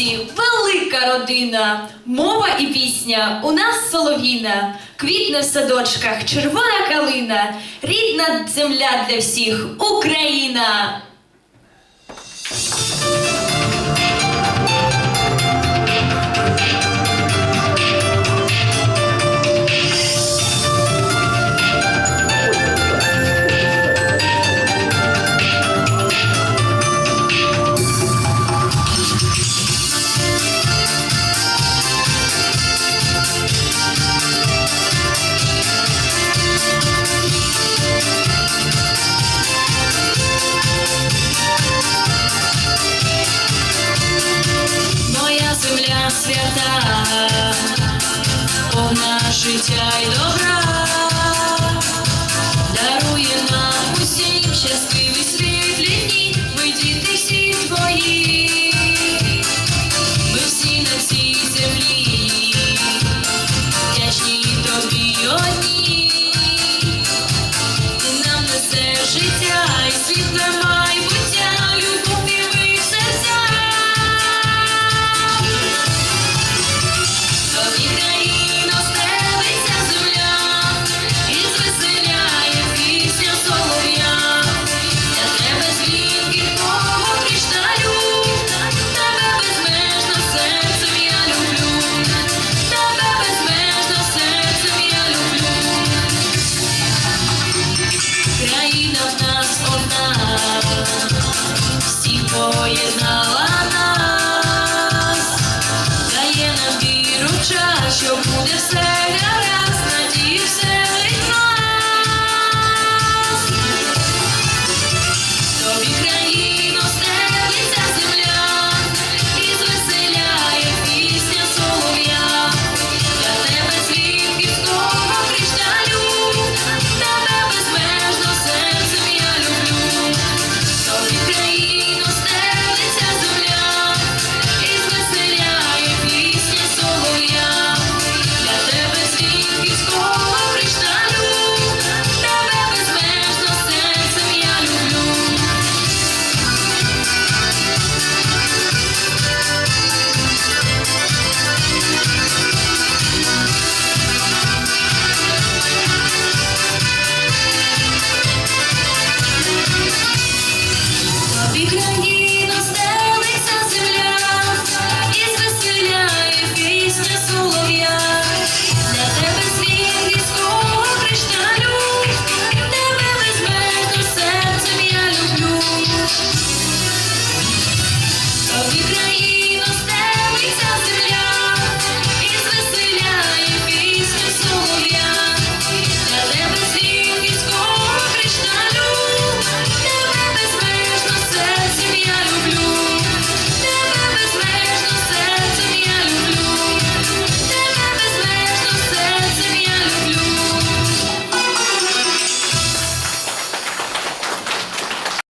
хлопці, велика родина, мова і пісня. У нас солов'їна, квітне в садочках, червона калина, рідна земля для всіх. Україна. свята, повна життя й добра. поєднала нас, дає нам віру що буде все.